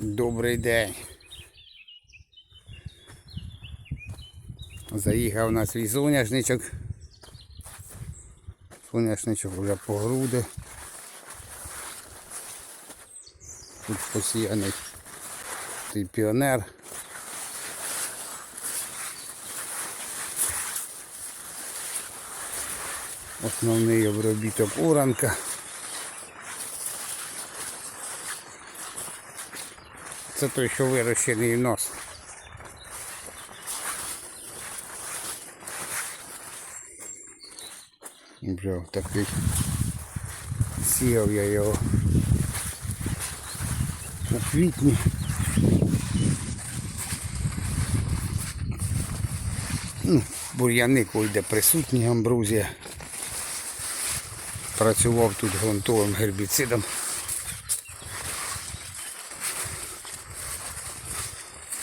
Добрий день. Заїхав на свій соняшничок. Соняшничок вже по груди. Тут посіяний той піонер. Основний обробіток уранка. Це той, що вирощений в нас. Вже такий сіяв я його у квітні. Ну, бур'яник йде присутній амбрузія. Працював тут ґрунтовим гербіцидом.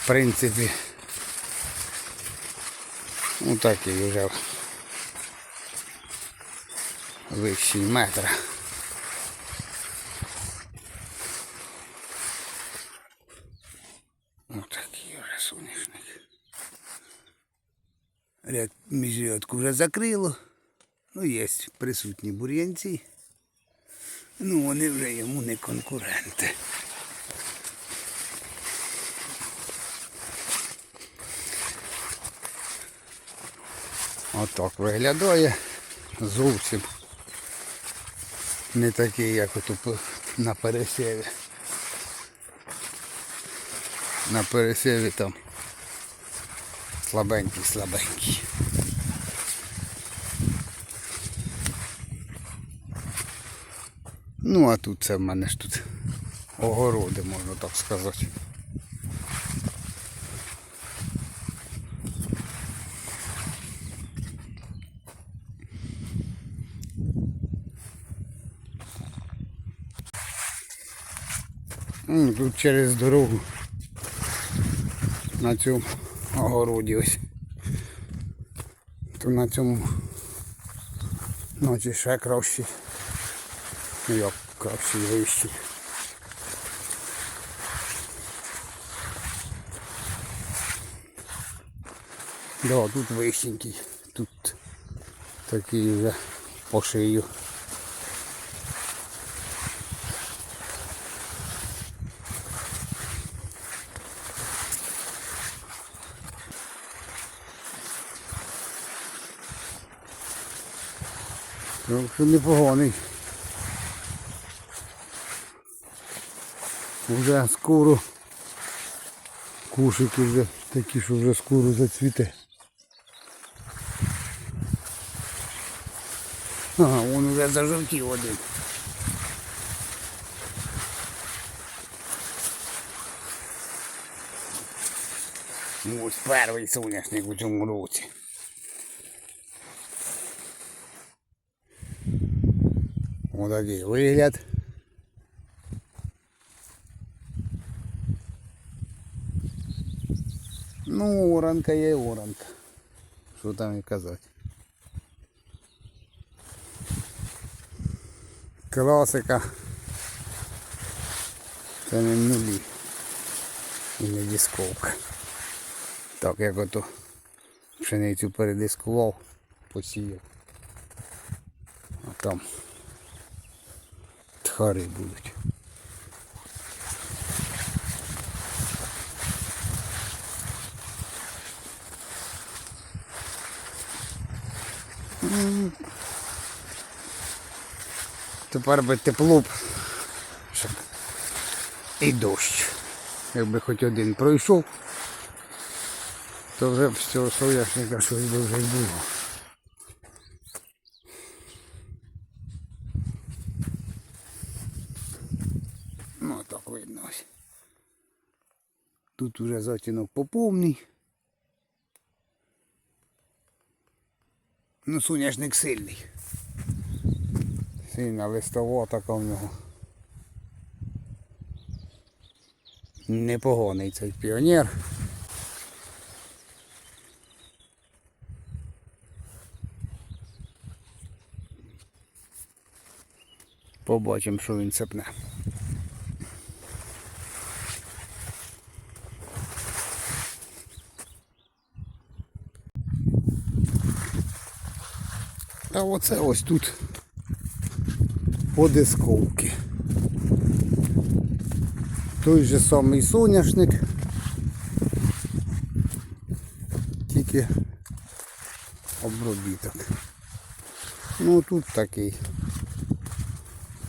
В принципі, ну такий вже вищий метра. Ну такий вже соняшник. Ряд міжрядку вже закрило. Ну, є присутні бур'янці. Ну, вони вже йому не конкуренти. Отак виглядає. Зовсім не такий, як по- на пересіві. На пересіві там слабенький, слабенький. Ну, а тут це в мене ж тут огороди, можна так сказати. М, Тут через дорогу на цьому огороді ось. То на цьому ночі ще краще. Ну як краще і. Да, тут вищенький, тут такий вже по шию. Ну, що непоганий. Вже скоро кушики вже такі, що вже скоро зацвіте. Ага, вон вже зажовтів один. Ну, Ось перший соняшник у цьому році. Отакий вигляд. Ну, оранка є оранка. Що там і казати. Класика. Це не нулі. Не дисковка. Так, як ото пшеницю передискував, посіяв. А там тхари будуть. Тепер би тепло б. щоб І дощ. Якби хоч один пройшов, то вже б з цього соняшника щось би вже й було. Ну так видно ось. Тут уже затінок поповний. Ну, соняшник сильний. Сильна листова така в нього. Непоганий цей піонер. Побачимо, що він цепне. Оце ось тут подисковки. Той же самий соняшник. Тільки обробіток. Ну тут такий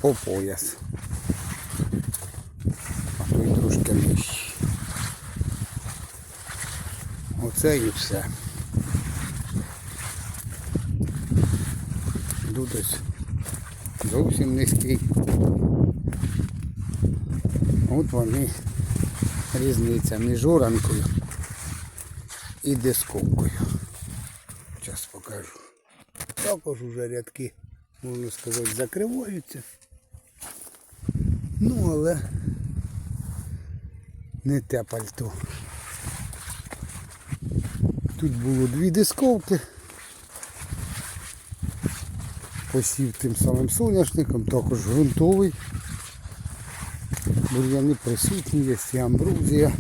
по пояс. А той трошки нижчий. Оце і все. Ось зовсім низький. От вони різниця між оранкою і дисковкою. Зараз покажу. Також уже рядки, можна сказати, закриваються. Ну, але не те пальто. Тут було дві дисковки. Посів тим самим соняшником, також ґрунтовий. Бур'яни присутні, є і амбрузія.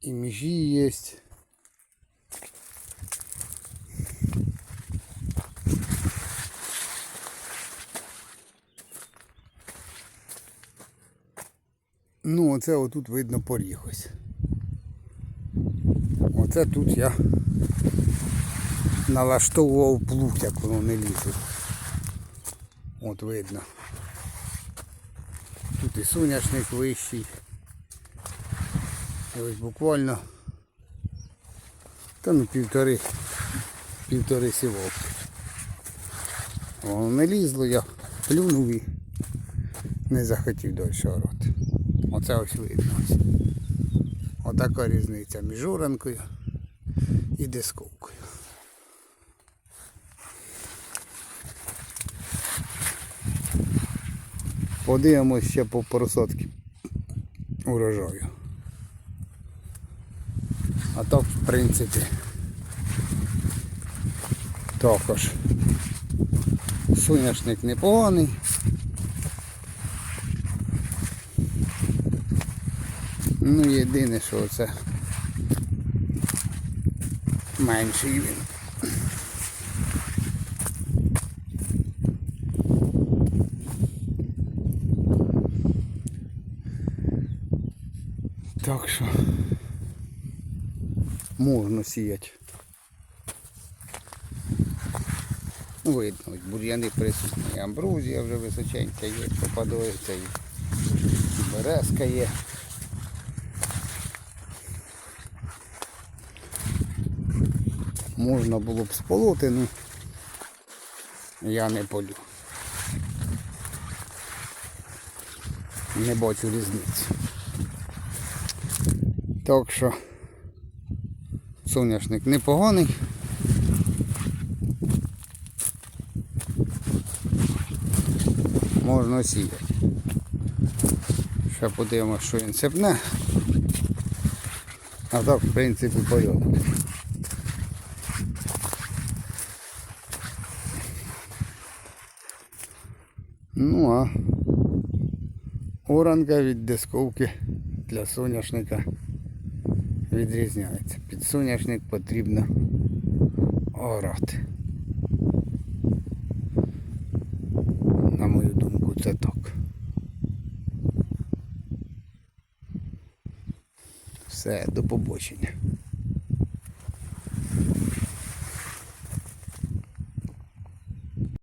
І межі є. Ну, оце отут видно поріг ось. Оце тут я налаштовував плуг, як воно не лізе. От видно. Тут і соняшник вищий. І ось буквально та ну півтори півтори сівок. Воно не лізло, я плюнув і не захотів далі орати. Оце ось видно. Отака різниця між оранкою і дисковкою. Подивимось ще по просотки урожаю. А так, в принципі, також соняшник непоганий. Ну, єдине, що це менший він. Так що можна сіяти. Ну, Видно, бур'яни присутні, амбрузія вже височенька є, попадається і березка є. Можна було б сполоти, ну я не полю. Не бачу різниці. Так що соняшник непоганий. Можна сіяти. Ще подивимося, що він сипне. А так, в принципі, порядок. Ну а оранка від дисковки для соняшника відрізняється. Під соняшник потрібно орати. На мою думку, це так. Все, до побачення.